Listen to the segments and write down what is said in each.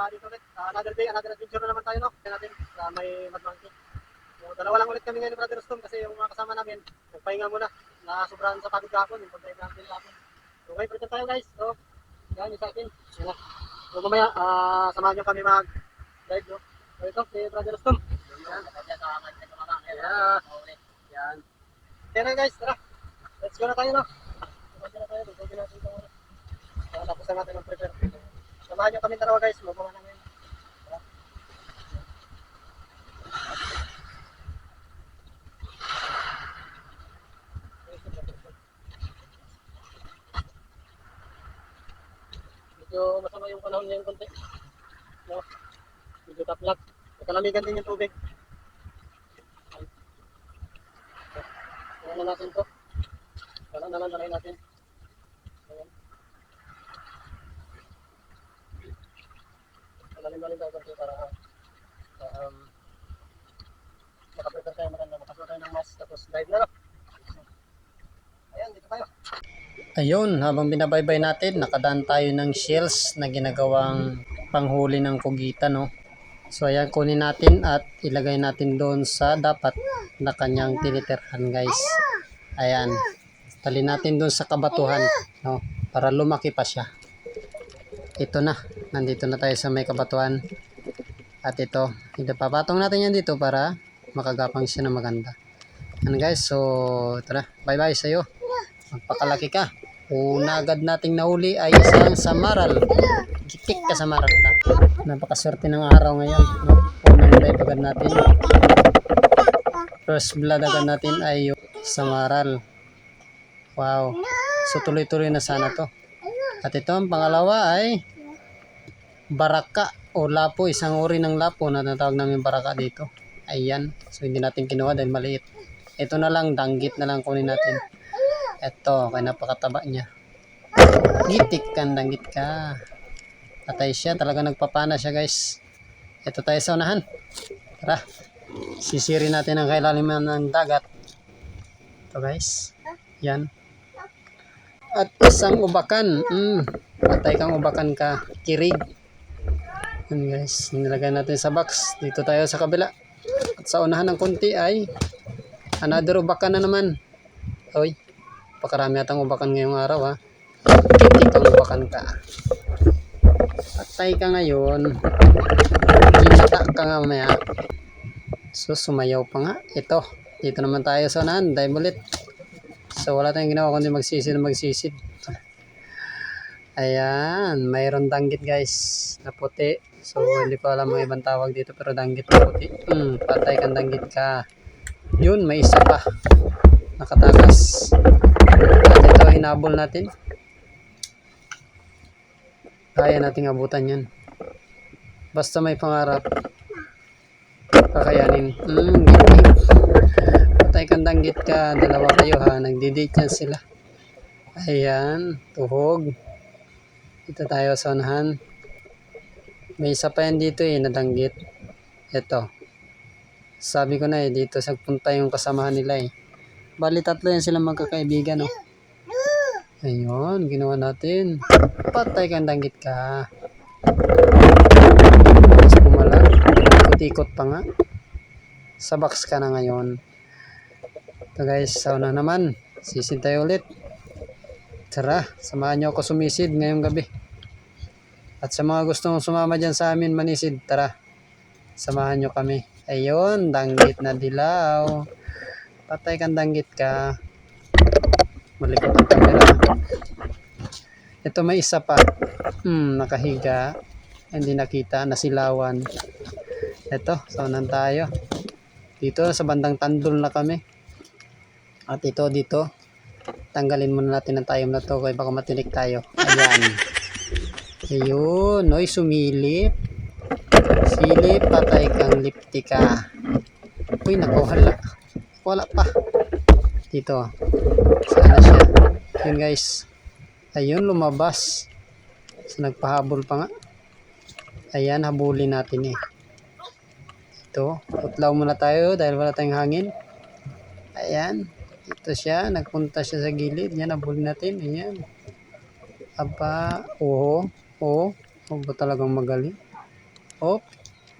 ah, dito ulit. Ah, another day, another adventure na naman tayo, no? Kaya natin sa may Monkey. So, dalawa lang ulit kami ngayon ni Brother Rustom kasi yung mga kasama namin, nagpahinga muna. Nasubrahan sa pagod kahapon, yung pag-drive natin kahapon. So, okay, pwede tayo guys. So, yan yung sa akin. Yan na. So, mamaya, ah, samahan nyo kami mag-drive, no? So, ito, si Brother Rustom. Yan. Yeah. Yan. Yan na guys, tara. Let's go na tayo, no? Let's go na tayo. Let's go ito. So, tapos na natin ang prepare. Samahan nyo kami dalawa guys. Mabuha namin. Medyo masama yung panahon ngayon konti. No? Medyo taplak. Kalamigan din yung tubig. Ayan na natin to. Kaya naman natin. Malalim-lalim tayo konti para um, makaprepare tayo maganda. Makasuot tayo ng mask tapos dive na lang. Ayan, dito tayo. Ayun, habang binabaybay natin, nakadaan tayo ng shells na ginagawang panghuli ng kugita, no? So, ayan, kunin natin at ilagay natin doon sa dapat na kanyang tinitirhan, guys. Ayan. Tali natin doon sa kabatuhan, no? Para lumaki pa siya. Ito na. Nandito na tayo sa may kabatuhan. At ito, ito papatong natin yan dito para makagapang siya na maganda. Ano guys, so tara, bye bye sa'yo. Magpakalaki ka. Una agad nating nahuli ay isang samaral. Gitik ka samaral ka. Napakaswerte ng araw ngayon. No? Unang dive agad natin. First blood agad natin ay yung samaral. Wow. So tuloy-tuloy na sana to. At ito ang pangalawa ay baraka o lapo. Isang uri ng lapo na natawag namin baraka dito. Ayan. So hindi natin kinuha dahil maliit. Ito na lang, danggit na lang kunin natin. Ito, kaya napakataba niya. Gitik ka, danggit ka. Patay siya, talaga nagpapana siya guys. Ito tayo sa unahan. Tara, sisiri natin ang kailaliman ng dagat. Ito guys, yan. At isang ubakan. Mm, patay kang ubakan ka. Kirig. Yan guys, nilagay natin sa box. Dito tayo sa kabila. At sa unahan ng konti ay another ubakan na naman. Oy, pakarami atang ubakan ngayong araw ha. Ikaw ubakan ka. Patay ka ngayon. Ginata ka nga mamaya. So, sumayaw pa nga. Ito, dito naman tayo sa unahan. Dive ulit. So, wala tayong ginawa kundi magsisid na magsisid. Ayan, mayroon danggit guys na puti. So, hindi ko alam ang ibang tawag dito pero danggit na puti. Hmm, patay kang danggit ka. Yun, may isa pa. Nakatakas. At ito, hinabol natin. Kaya nating abutan yan. Basta may pangarap. Kakayanin. Hmm, gitig. Patay kang danggit ka. Dalawa kayo ha. Nagdi-date yan sila. Ayan, tuhog. Dito tayo sa unahan. May isa pa yan dito eh, nadanggit. Ito. Sabi ko na eh, dito sa punta yung kasamahan nila eh. Bali tatlo yan silang magkakaibigan oh. Ayun, ginawa natin. Patay kang danggit ka. Mas pumala. Ikot-ikot pa nga. Sa box ka na ngayon. Ito guys, sa una naman. Sisid tayo ulit. Tara, samahan nyo ako sumisid ngayong gabi. At sa mga gustong sumama dyan sa amin manisid, tara. Samahan nyo kami. Ayun, danggit na dilaw. Patay kang danggit ka. Malikot ang camera. Ito may isa pa. Hmm, nakahiga. Hindi nakita, nasilawan. Ito, saunan tayo. Dito sa bandang tandol na kami. At ito dito. Tanggalin muna natin ang tayong na to kaya baka matinik tayo. Ayan. Ayun, oy sumilip. Silip, patay kang liptika. Uy, nakuhala. Wala pa. Dito. Sana siya. Yun guys. Ayun, lumabas. So, nagpahabol pa nga. Ayan, habulin natin eh. Ito. Utlaw muna tayo dahil wala tayong hangin. Ayan. Ito siya. Nagpunta siya sa gilid. Yan, habulin natin. Ayan. Aba. Oo. Oo. Oo ba talagang magaling? Oh,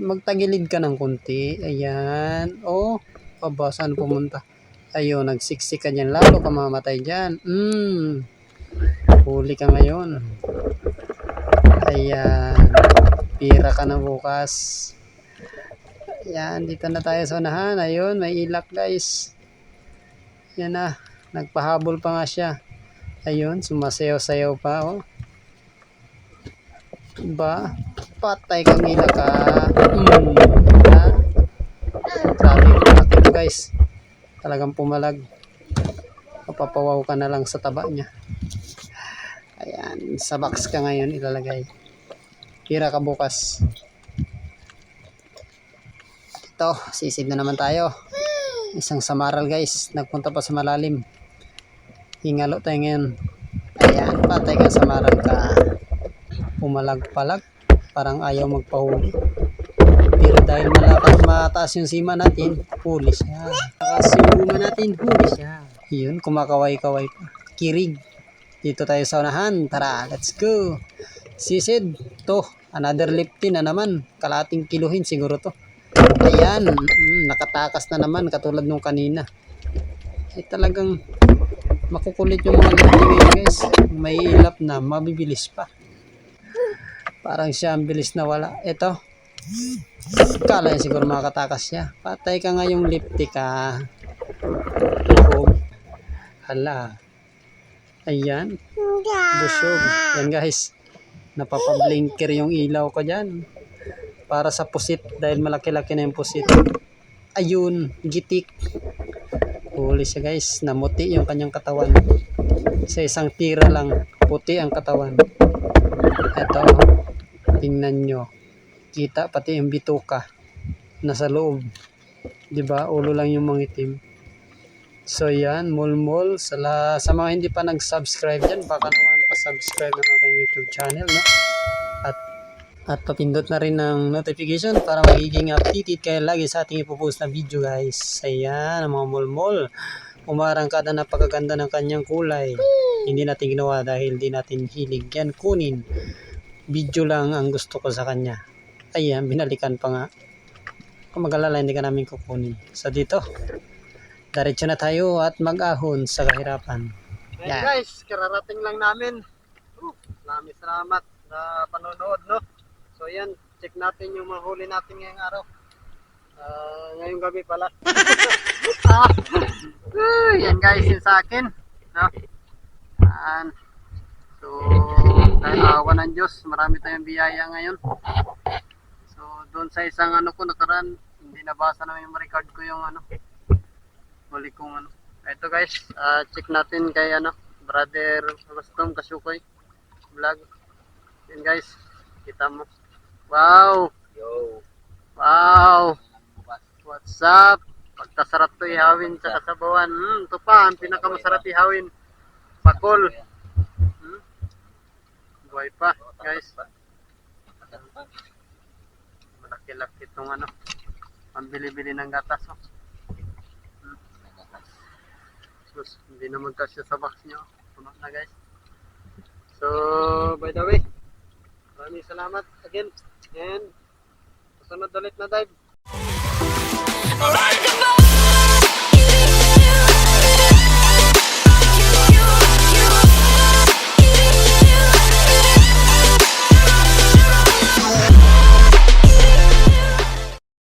magtagilid ka ng konti. Ayan. Oh, aba, saan pumunta? Ayun, nagsiksik ka dyan. Lalo ka mamatay dyan. Hmm. Huli ka ngayon. Ayan. Pira ka na bukas. Ayan, dito na tayo sa unahan. Ayun, may ilak guys. Yan na. Nagpahabol pa nga siya. Ayun, sumasayaw-sayaw pa. Oh. Ba? Patay kang ilak ka. Hmm. Ha? Grabe yung laki ito guys. Talagang pumalag. Mapapawaw ka na lang sa taba niya. Ayan, sa box ka ngayon ilalagay. Kira ka bukas. Ito, sisid na naman tayo. Isang samaral guys, nagpunta pa sa malalim. Hingalo tayo ngayon. Ayan, patay ka samaral ka. Pumalag-palag, parang ayaw magpahuli. Pero dahil malakas mataas yung sima natin, huli siya. Malakas yung guma natin, huli siya. Yun, kumakaway-kaway pa. Kirig. Dito tayo sa unahan. Tara, let's go. Sisid. To, another lifting na naman. Kalating kiluhin siguro to. Ayan, nakatakas na naman katulad nung kanina. Ay talagang makukulit yung mga lifting ngayon guys. May ilap na, mabibilis pa. Parang siya ang bilis na wala. Ito, Kala niya siguro makakatakas siya. Patay ka nga yung lipti ka. Hala. Ayan. Busog. Yan guys. Napapablinker yung ilaw ko dyan. Para sa pusit. Dahil malaki-laki na yung pusit. Ayun. Gitik. Huli siya guys. Namuti yung kanyang katawan. Sa isang tira lang. Puti ang katawan. Ito. Tingnan nyo kita pati yung bituka nasa loob. 'Di ba? Ulo lang yung mangitim. So yan, mulmul sa sa mga hindi pa nag-subscribe diyan, baka naman pa-subscribe ng aking YouTube channel, no? At papindot na rin ng notification para magiging updated kayo lagi sa ating ipopost na video guys. Ayan, mga mulmul. Umarangkada na pagkaganda ng kanyang kulay. Hindi natin ginawa dahil hindi natin hilig yan kunin. Video lang ang gusto ko sa kanya. Ayan, binalikan pa nga. Kung mag-alala, hindi ka namin kukunin. So dito, diretso na tayo at mag-ahon sa kahirapan. Ayan Yan. guys, kararating lang namin. Uh, maraming salamat sa panonood, no? So yan, check natin yung mahuli natin ngayong araw. Ah, ngayong gabi pala. ah, uh, yan guys, yung sa akin. No? Yan. So, dahil awa ng Diyos, marami tayong biyaya ngayon. So, doon sa isang ano ko nakaraan, hindi nabasa na yung record ko yung ano, huli kong ano. Ito guys, ah, check natin kay ano, brother Rustom Kasukoy vlog. Yan guys, kita mo. Wow! Yo, Wow! What's up? Pagkasarap to ihawin sa kasabawan. Hmm, ito pa, ang pinakamasarap ihawin. Pakol. Hmm? Buhay pa, guys. Malaki-laki itong ano. Pambili-bili ng gatas. Oh. Hmm. Sus, hindi naman kasya sa box nyo. Puno na guys. So, by the way, maraming salamat again. And, susunod ulit na dive. Alright,